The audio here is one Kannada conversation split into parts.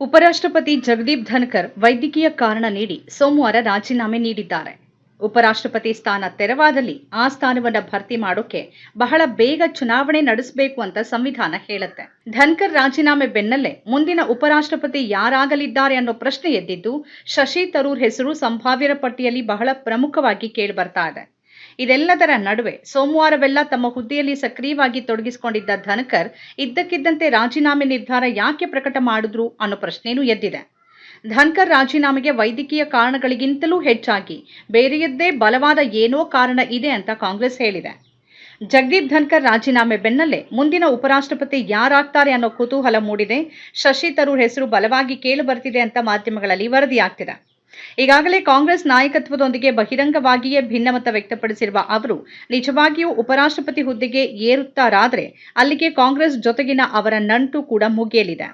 ಉಪರಾಷ್ಟ್ರಪತಿ ಜಗದೀಪ್ ಧನ್ಕರ್ ವೈದ್ಯಕೀಯ ಕಾರಣ ನೀಡಿ ಸೋಮವಾರ ರಾಜೀನಾಮೆ ನೀಡಿದ್ದಾರೆ. ಉಪರಾಷ್ಟ್ರಪತಿ ಸ್ಥಾನ ತೆರವಾದಲ್ಲಿ ಆ ಸ್ಥಾನವನ್ನು ಭರ್ತಿ ಮಾಡೋಕೆ ಬಹಳ ಬೇಗ ಚುನಾವಣೆ ನಡೆಸಬೇಕು ಅಂತ ಸಂವಿಧಾನ ಹೇಳುತ್ತೆ. ಧನ್ಕರ್ ರಾಜೀನಾಮೆ ಬೆನ್ನಲ್ಲೇ ಮುಂದಿನ ಉಪರಾಷ್ಟ್ರಪತಿ ಯಾರಾಗಲಿದ್ದಾರೆ ಅನ್ನೋ ಪ್ರಶ್ನೆ ಎದ್ದಿದ್ದು, ಶಶಿ ತರೂರ್ ಹೆಸರು ಸಂಭಾವ್ಯರ ಪಟ್ಟಿಯಲ್ಲಿ ಬಹಳ ಪ್ರಮುಖವಾಗಿ ಕೇಳಿಬರ್ತಾ ಇದೆ. ಇದೆಲ್ಲದರ ನಡುವೆ ಸೋಮವಾರವೆಲ್ಲ ತಮ್ಮ ಹುದ್ದೆಯಲ್ಲಿ ಸಕ್ರಿಯವಾಗಿ ತೊಡಗಿಸಿಕೊಂಡಿದ್ದ ಧನಕರ್ ಇದ್ದಕ್ಕಿದ್ದಂತೆ ರಾಜೀನಾಮೆ ನಿರ್ಧಾರ ಯಾಕೆ ಪ್ರಕಟ ಮಾಡಿದ್ರು ಅನ್ನೋ ಪ್ರಶ್ನೆಯೂ ಎದ್ದಿದೆ. ಧನ್ಕರ್ ರಾಜೀನಾಮೆಗೆ ವೈದ್ಯಕೀಯ ಕಾರಣಗಳಿಗಿಂತಲೂ ಹೆಚ್ಚಾಗಿ ಬೇರೆಯದ್ದೇ ಬಲವಾದ ಏನೋ ಕಾರಣ ಇದೆ ಅಂತ ಕಾಂಗ್ರೆಸ್ ಹೇಳಿದೆ. ಜಗದೀಪ್ ಧನ್ಕರ್ ರಾಜೀನಾಮೆ ಬೆನ್ನಲ್ಲೇ ಮುಂದಿನ ಉಪರಾಷ್ಟ್ರಪತಿ ಯಾರಾಗ್ತಾರೆ ಅನ್ನೋ ಕುತೂಹಲ ಮೂಡಿದೆ. ಶಶಿ ತರೂರ್ ಹೆಸರು ಬಲವಾಗಿ ಕೇಳಿ ಬರ್ತಿದೆ ಅಂತ ಮಾಧ್ಯಮಗಳಲ್ಲಿ ವರದಿಯಾಗ್ತಿದೆ. ಈಗಾಗಲೇ ಕಾಂಗ್ರೆಸ್ ನಾಯಕತ್ವದೊಂದಿಗೆ ಬಹಿರಂಗವಾಗಿಯೇ ಭಿನ್ನಮತ ವ್ಯಕ್ತಪಡಿಸಿರುವ ಅವರು, ನಿಜವಾಗಿಯೂ ಉಪರಾಷ್ಟ್ರಪತಿ ಹುದ್ದೆಗೆ ಏರುತ್ತಾರಾದರೆ ಅಲ್ಲಿಗೆ ಕಾಂಗ್ರೆಸ್ ಜೊತೆಗಿನ ಅವರ ನಂಟು ಕೂಡ ಮುಗಿಯಲಿದೆ.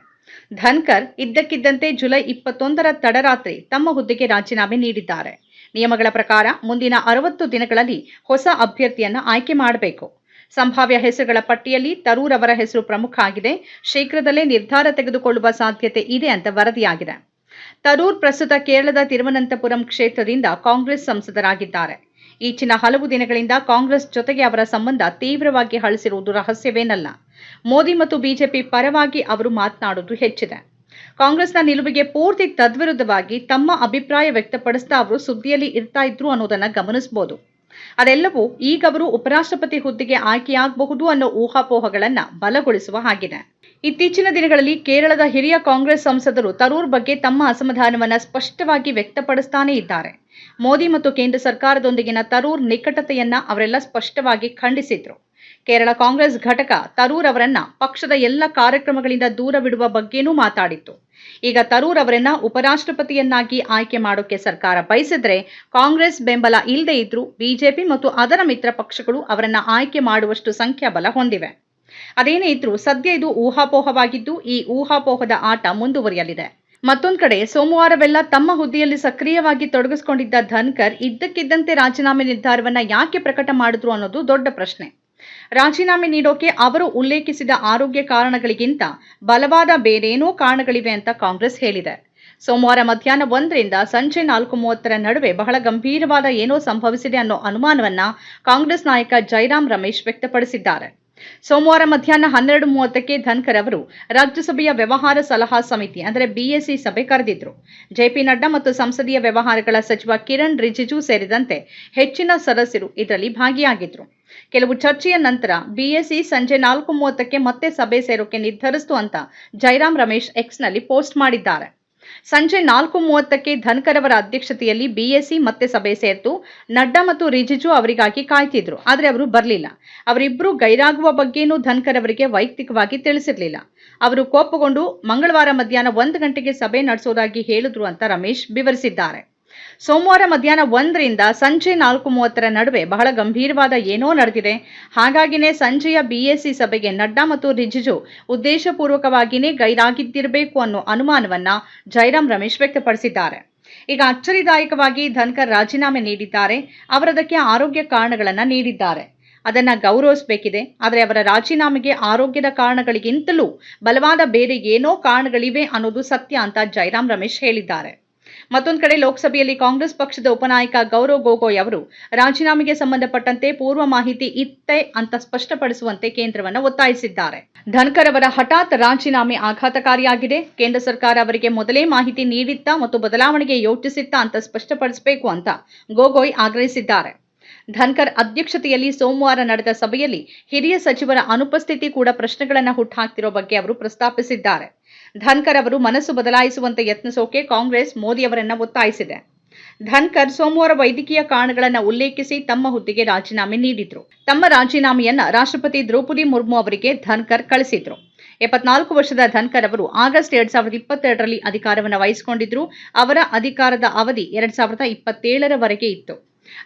ಧನ್ಕರ್ ಇದ್ದಕ್ಕಿದ್ದಂತೆ ಜುಲೈ ಇಪ್ಪತ್ತೊಂದರ ತಡರಾತ್ರಿ ತಮ್ಮ ಹುದ್ದೆಗೆ ರಾಜೀನಾಮೆ ನೀಡಿದ್ದಾರೆ. ನಿಯಮಗಳ ಪ್ರಕಾರ ಮುಂದಿನ ಅರವತ್ತು ದಿನಗಳಲ್ಲಿ ಹೊಸ ಅಭ್ಯರ್ಥಿಯನ್ನು ಆಯ್ಕೆ ಮಾಡಬೇಕು. ಸಂಭಾವ್ಯ ಹೆಸರುಗಳ ಪಟ್ಟಿಯಲ್ಲಿ ತರೂರ್ ಅವರ ಹೆಸರು ಪ್ರಮುಖ ಆಗಿದೆ. ಶೀಘ್ರದಲ್ಲೇ ನಿರ್ಧಾರ ತೆಗೆದುಕೊಳ್ಳುವ ಸಾಧ್ಯತೆ ಇದೆ ಅಂತ ವರದಿಯಾಗಿದೆ. ತರೂರ್ ಪ್ರಸ್ತುತ ಕೇರಳದ ತಿರುವನಂತಪುರಂ ಕ್ಷೇತ್ರದಿಂದ ಕಾಂಗ್ರೆಸ್ ಸಂಸದರಾಗಿದ್ದಾರೆ. ಈಚಿನ ಹಲವು ದಿನಗಳಿಂದ ಕಾಂಗ್ರೆಸ್ ಜೊತೆಗೆ ಅವರ ಸಂಬಂಧ ತೀವ್ರವಾಗಿ ಹಳಸಿರುವುದು ರಹಸ್ಯವೇನಲ್ಲ. ಮೋದಿ ಮತ್ತು ಬಿಜೆಪಿ ಪರವಾಗಿ ಅವರು ಮಾತನಾಡುವುದು ಹೆಚ್ಚಿದೆ. ಕಾಂಗ್ರೆಸ್ನ ನಿಲುವಿಗೆ ಪೂರ್ತಿ ತದ್ವಿರುದ್ಧವಾಗಿ ತಮ್ಮ ಅಭಿಪ್ರಾಯ ವ್ಯಕ್ತಪಡಿಸ್ತಾ ಅವರು ಸುದ್ದಿಯಲ್ಲಿ ಇರ್ತಾ ಇದ್ರು ಅನ್ನೋದನ್ನ ಗಮನಿಸಬಹುದು ಅದೆಲ್ಲವೂ ಈಗ ಅವರು ಉಪರಾಷ್ಟ್ರಪತಿ ಹುದ್ದೆಗೆ ಆಯ್ಕೆಯಾಗಬಹುದು ಅನ್ನೋ ಊಹಾಪೋಹಗಳನ್ನ ಬಲಗೊಳಿಸುವ ಹಾಗಿದೆ ಇತ್ತೀಚಿನ ದಿನಗಳಲ್ಲಿ ಕೇರಳದ ಹಿರಿಯ ಕಾಂಗ್ರೆಸ್ ಸಂಸದರು ತರೂರ್ ಬಗ್ಗೆ ತಮ್ಮ ಅಸಮಾಧಾನವನ್ನ ಸ್ಪಷ್ಟವಾಗಿ ವ್ಯಕ್ತಪಡಿಸ್ತಾನೇ ಇದ್ದಾರೆ. ಮೋದಿ ಮತ್ತು ಕೇಂದ್ರ ಸರ್ಕಾರದೊಂದಿಗಿನ ತರೂರ್ ನಿಕಟತೆಯನ್ನ ಅವರೆಲ್ಲ ಸ್ಪಷ್ಟವಾಗಿ ಖಂಡಿಸಿದ್ರು. ಕೇರಳ ಕಾಂಗ್ರೆಸ್ ಘಟಕ ತರೂರ್ ಅವರನ್ನ ಪಕ್ಷದ ಎಲ್ಲ ಕಾರ್ಯಕ್ರಮಗಳಿಂದ ದೂರವಿಡುವ ಬಗ್ಗೆನೂ ಮಾತಾಡಿತ್ತು. ಈಗ ತರೂರ್ ಅವರನ್ನ ಉಪರಾಷ್ಟ್ರಪತಿಯನ್ನಾಗಿ ಆಯ್ಕೆ ಮಾಡೋಕೆ ಸರ್ಕಾರ ಬಯಸಿದ್ರೆ ಕಾಂಗ್ರೆಸ್ ಬೆಂಬಲ ಇಲ್ಲದೆ ಇದ್ರೂ ಬಿಜೆಪಿ ಮತ್ತು ಅದರ ಮಿತ್ರ ಪಕ್ಷಗಳು ಅವರನ್ನ ಆಯ್ಕೆ ಮಾಡುವಷ್ಟು ಸಂಖ್ಯಾಬಲ ಹೊಂದಿವೆ. ಅದೇನೇ ಇದ್ರೂ ಸದ್ಯ ಇದು ಊಹಾಪೋಹವಾಗಿದ್ದು ಈ ಊಹಾಪೋಹದ ಆಟ ಮುಂದುವರಿಯಲಿದೆ. ಮತ್ತೊಂದು ಕಡೆ ಸೋಮವಾರವೆಲ್ಲ ತಮ್ಮ ಹುದ್ದೆಯಲ್ಲಿ ಸಕ್ರಿಯವಾಗಿ ತೊಡಗಿಸಿಕೊಂಡಿದ್ದ ಧನ್ಕರ್ ಇದ್ದಕ್ಕಿದ್ದಂತೆ ರಾಜೀನಾಮೆ ನಿರ್ಧಾರವನ್ನ ಯಾಕೆ ಪ್ರಕಟ ಮಾಡಿದ್ರು ಅನ್ನೋದು ದೊಡ್ಡ ಪ್ರಶ್ನೆ. ರಾಜೀನಾಮೆ ನೀಡೋಕೆ ಅವರು ಉಲ್ಲೇಖಿಸಿದ ಆರೋಗ್ಯ ಕಾರಣಗಳಿಗಿಂತ ಬಲವಾದ ಬೇರೇನೋ ಕಾರಣಗಳಿವೆ ಅಂತ ಕಾಂಗ್ರೆಸ್ ಹೇಳಿದೆ. ಸೋಮವಾರ ಮಧ್ಯಾಹ್ನ ಒಂದರಿಂದ ಸಂಜೆ ನಾಲ್ಕು ಮೂವತ್ತರ ನಡುವೆ ಬಹಳ ಗಂಭೀರವಾದ ಏನೋ ಸಂಭವಿಸಿದೆ ಅನ್ನೋ ಅನುಮಾನವನ್ನ ಕಾಂಗ್ರೆಸ್ ನಾಯಕ ಜೈರಾಮ್ ರಮೇಶ್ ವ್ಯಕ್ತಪಡಿಸಿದ್ದಾರೆ. ಸೋಮವಾರ ಮಧ್ಯಾಹ್ನ ಹನ್ನೆರಡು ಮೂವತ್ತಕ್ಕೆ ಧನ್ಕರ್ ಅವರು ರಾಜ್ಯಸಭೆಯ ವ್ಯವಹಾರ ಸಲಹಾ ಸಮಿತಿ ಅಂದರೆ ಬಿಎಸ್ಸಿ ಸಭೆ ಕರೆದಿದ್ರು. ಜೆಪಿ ನಡ್ಡಾ ಮತ್ತು ಸಂಸದೀಯ ವ್ಯವಹಾರಗಳ ಸಚಿವ ಕಿರಣ್ ರಿಜಿಜು ಸೇರಿದಂತೆ ಹೆಚ್ಚಿನ ಸದಸ್ಯರು ಇದರಲ್ಲಿ ಭಾಗಿಯಾಗಿದ್ರು. ಕೆಲವು ಚರ್ಚೆಯ ನಂತರ ಬಿಎಸ್ಇ ಸಂಜೆ ನಾಲ್ಕು ಮೂವತ್ತಕ್ಕೆ ಮತ್ತೆ ಸಭೆ ಸೇರೋಕೆ ನಿರ್ಧರಿಸಿತು ಅಂತ ಜೈರಾಮ್ ರಮೇಶ್ ಎಕ್ಸ್ನಲ್ಲಿ ಪೋಸ್ಟ್ ಮಾಡಿದ್ದಾರೆ. ಸಂಜೆ ನಾಲ್ಕು ಮೂವತ್ತಕ್ಕೆ ಧನ್ಕರ್ ಅವರ ಅಧ್ಯಕ್ಷತೆಯಲ್ಲಿ ಬಿಎಸ್ಸಿ ಮತ್ತೆ ಸಭೆ ಸೇರ್ತು. ನಡ್ಡಾ ಮತ್ತು ರಿಜಿಜು ಅವರಿಗಾಗಿ ಕಾಯ್ತಿದ್ರು, ಆದರೆ ಅವರು ಬರಲಿಲ್ಲ. ಅವರಿಬ್ಬರು ಗೈರಾಗುವ ಬಗ್ಗೆನೂ ಧನ್ಕರ್ ಅವರಿಗೆ ವೈಯಕ್ತಿಕವಾಗಿ ತಿಳಿಸಿರಲಿಲ್ಲ. ಅವರು ಕೋಪಗೊಂಡು ಮಂಗಳವಾರ ಮಧ್ಯಾಹ್ನ ಒಂದು ಗಂಟೆಗೆ ಸಭೆ ನಡೆಸೋದಾಗಿ ಹೇಳಿದ್ರು ಅಂತ ರಮೇಶ್ ವಿವರಿಸಿದ್ದಾರೆ. ಸೋಮವಾರ ಮಧ್ಯಾಹ್ನ ಒಂದರಿಂದ ಸಂಜೆ ನಾಲ್ಕು ಮೂವತ್ತರ ನಡುವೆ ಬಹಳ ಗಂಭೀರವಾದ ಏನೋ ನಡೆದಿದೆ. ಹಾಗಾಗಿನೇ ಸಂಜೆಯ ಬಿಎಸ್ಸಿ ಸಭೆಗೆ ನಡ್ಡಾ ಮತ್ತು ರಿಜಿಜು ಉದ್ದೇಶಪೂರ್ವಕವಾಗಿಯೇ ಗೈರಾಗಿದ್ದಿರಬೇಕು ಅನ್ನೋ ಅನುಮಾನವನ್ನ ಜೈರಾಮ್ ರಮೇಶ್ ವ್ಯಕ್ತಪಡಿಸಿದ್ದಾರೆ. ಈಗ ಅಚ್ಚರಿದಾಯಕವಾಗಿ ಧನ್ಕರ್ ರಾಜೀನಾಮೆ ನೀಡಿದ್ದಾರೆ. ಅವರದಕ್ಕೆ ಆರೋಗ್ಯ ಕಾರಣಗಳನ್ನ ನೀಡಿದ್ದಾರೆ. ಅದನ್ನ ಗೌರವಿಸಬೇಕಿದೆ. ಆದರೆ ಅವರ ರಾಜೀನಾಮೆಗೆ ಆರೋಗ್ಯದ ಕಾರಣಗಳಿಗಿಂತಲೂ ಬಲವಾದ ಬೇರೆ ಏನೋ ಕಾರಣಗಳಿವೆ ಅನ್ನೋದು ಸತ್ಯ ಅಂತ ಜೈರಾಮ್ ರಮೇಶ್ ಹೇಳಿದ್ದಾರೆ. ಮತ್ತೊಂದು ಕಡೆ ಲೋಕಸಭೆಯಲ್ಲಿ ಕಾಂಗ್ರೆಸ್ ಪಕ್ಷದ ಉಪನಾಯಕ ಗೌರವ್ ಗೊಗೋಯ್ ಅವರು, ರಾಜೀನಾಮೆಗೆ ಸಂಬಂಧಪಟ್ಟಂತೆ ಪೂರ್ವ ಮಾಹಿತಿ ಇತ್ತೆ ಅಂತ ಸ್ಪಷ್ಟಪಡಿಸುವಂತೆ ಕೇಂದ್ರವನ್ನು ಒತ್ತಾಯಿಸಿದ್ದಾರೆ. ಧನ್ಕರ್ ಅವರ ಹಠಾತ್ ರಾಜೀನಾಮೆ ಆಘಾತಕಾರಿಯಾಗಿದೆ. ಕೇಂದ್ರ ಸರ್ಕಾರ ಅವರಿಗೆ ಮೊದಲೇ ಮಾಹಿತಿ ನೀಡಿತ್ತಾ ಮತ್ತು ಬದಲಾವಣೆಗೆ ಯೋಚಿಸಿತ್ತ ಅಂತ ಸ್ಪಷ್ಟಪಡಿಸಬೇಕು ಅಂತ ಗೊಗೋಯ್ ಆಗ್ರಹಿಸಿದ್ದಾರೆ. ಧನ್ಕರ್ ಅಧ್ಯಕ್ಷತೆಯಲ್ಲಿ ಸೋಮವಾರ ನಡೆದ ಸಭೆಯಲ್ಲಿ ಹಿರಿಯ ಸಚಿವರ ಅನುಪಸ್ಥಿತಿ ಕೂಡ ಪ್ರಶ್ನೆಗಳನ್ನು ಹುಟ್ಟುಹಾಕ್ತಿರೋ ಬಗ್ಗೆ ಅವರು ಪ್ರಸ್ತಾಪಿಸಿದ್ದಾರೆ. ಧನ್ಕರ್ ಅವರು ಮನಸ್ಸು ಬದಲಾಯಿಸುವಂತೆ ಯತ್ನಿಸೋಕೆ ಕಾಂಗ್ರೆಸ್ ಮೋದಿ ಅವರನ್ನ ಒತ್ತಾಯಿಸಿದೆ. ಧನ್ಕರ್ ಸೋಮವಾರ ವೈದ್ಯಕೀಯ ಕಾರಣಗಳನ್ನು ಉಲ್ಲೇಖಿಸಿ ತಮ್ಮ ಹುದ್ದೆಗೆ ರಾಜೀನಾಮೆ ನೀಡಿದ್ರು. ತಮ್ಮ ರಾಜೀನಾಮೆಯನ್ನ ರಾಷ್ಟ್ರಪತಿ ದ್ರೌಪದಿ ಮುರ್ಮು ಅವರಿಗೆ ಧನ್ಕರ್ ಕಳಿಸಿದ್ರು. ಎಪ್ಪತ್ನಾಲ್ಕು ವರ್ಷದ ಧನ್ಕರ್ ಅವರು ಆಗಸ್ಟ್ ಎರಡ್ ಸಾವಿರದ ಇಪ್ಪತ್ತೆರಡರಲ್ಲಿ ಅಧಿಕಾರವನ್ನು ವಹಿಸಿಕೊಂಡಿದ್ರು. ಅವರ ಅಧಿಕಾರದ ಅವಧಿ ಎರಡ್ ಸಾವಿರದ ಇಪ್ಪತ್ತೇಳರವರೆಗೆ ಇತ್ತು.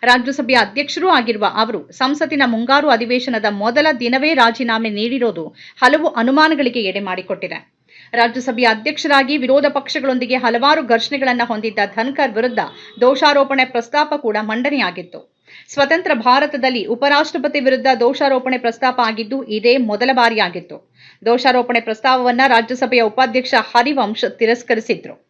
ರಾಜ್ಯಸಭೆಯ ಅಧ್ಯಕ್ಷರೂ ಆಗಿರುವ ಅವರು ಸಂಸತ್ತಿನ ಮುಂಗಾರು ಅಧಿವೇಶನದ ಮೊದಲ ದಿನವೇ ರಾಜೀನಾಮೆ ನೀಡಿರೋದು ಹಲವು ಅನುಮಾನಗಳಿಗೆ ಎಡೆ ಮಾಡಿಕೊಟ್ಟಿದೆ. ರಾಜ್ಯಸಭೆಯ ಅಧ್ಯಕ್ಷರಾಗಿ ವಿರೋಧ ಪಕ್ಷಗಳೊಂದಿಗೆ ಹಲವಾರು ಘರ್ಷಣೆಗಳನ್ನು ಹೊಂದಿದ್ದ ಧನ್ಕರ್ ವಿರುದ್ಧ ದೋಷಾರೋಪಣೆ ಪ್ರಸ್ತಾಪ ಕೂಡ ಮಂಡನೆಯಾಗಿತ್ತು. ಸ್ವತಂತ್ರ ಭಾರತದಲ್ಲಿ ಉಪರಾಷ್ಟ್ರಪತಿ ವಿರುದ್ಧ ದೋಷಾರೋಪಣೆ ಪ್ರಸ್ತಾಪ ಆಗಿದ್ದು ಇದೇ ಮೊದಲ ಬಾರಿಯಾಗಿತ್ತು. ದೋಷಾರೋಪಣೆ ಪ್ರಸ್ತಾವವನ್ನು ರಾಜ್ಯಸಭೆಯ ಉಪಾಧ್ಯಕ್ಷ ಹರಿವಂಶ್ ತಿರಸ್ಕರಿಸಿದ್ರು.